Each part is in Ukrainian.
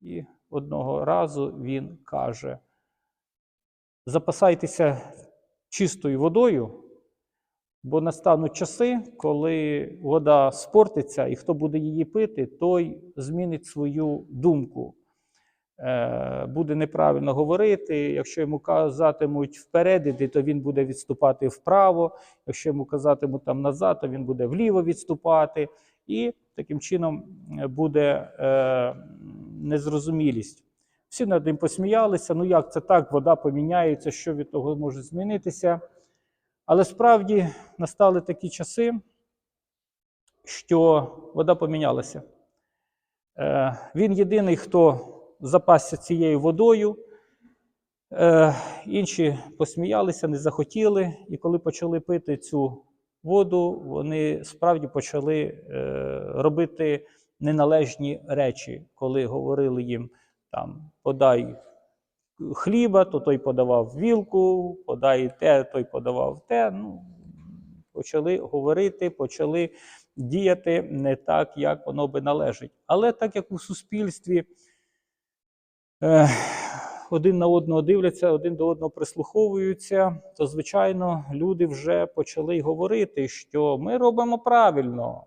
І одного разу він каже: запасайтеся чистою водою, бо настануть часи, коли вода спортиться, і хто буде її пити, той змінить свою думку. Е, Буде неправильно говорити. Якщо йому казатимуть вперед, то він буде відступати вправо. Якщо йому казатимуть там назад, то він буде вліво відступати. І таким чином е, буде е, незрозумілість. Всі над ним посміялися. Ну як це так? Вода поміняється, що від того може змінитися. Але справді настали такі часи, що вода помінялася. Е, Він єдиний, хто запасся цією водою. Е, Інші посміялися, не захотіли, і коли почали пити цю воду, вони справді почали е, робити неналежні речі, коли говорили їм там подай хліба, то той подавав вілку, подай те, той подавав те. Ну, почали говорити, почали діяти не так, як воно би належить. Але так як у суспільстві е, один на одного дивляться, один до одного прислуховуються, то, звичайно, люди вже почали говорити, що ми робимо правильно.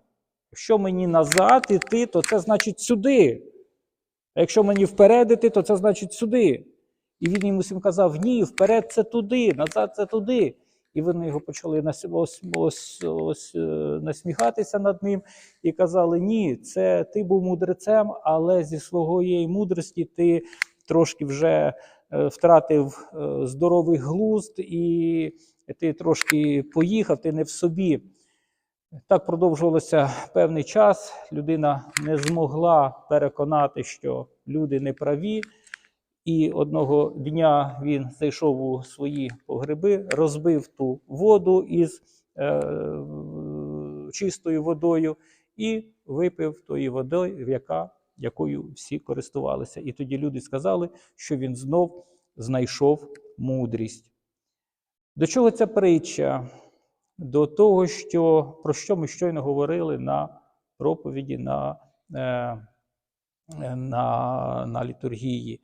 Якщо мені назад іти, то це значить сюди. А якщо мені вперед іти, то це значить сюди. І він їм усім казав: ні, вперед це туди, назад це туди. І вони його почали е, насміхатися над ним і казали: ні, це ти був мудрецем, але зі своєї мудрості ти трошки вже е, втратив е, здоровий глузд, і ти трошки поїхав, ти не в собі. Так продовжувалося певний час. Людина не змогла переконати, що люди не праві. І одного дня він зайшов у свої погреби, розбив ту воду із е, чистою водою і випив тої води, яка, якою всі користувалися. І тоді люди сказали, що він знов знайшов мудрість. До чого ця притча? До того, що, про що ми щойно говорили на проповіді на, е, е, на, на літургії.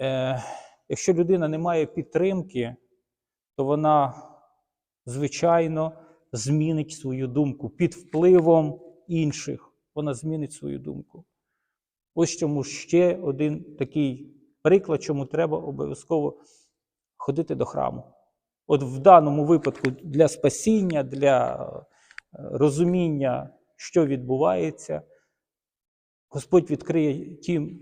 Е, якщо людина не має підтримки, то вона, звичайно, змінить свою думку під впливом інших. Вона змінить свою думку. Ось чому ще один такий приклад, чому треба обов'язково ходити до храму. От в даному випадку для спасіння, для е, розуміння, що відбувається, Господь відкриє ті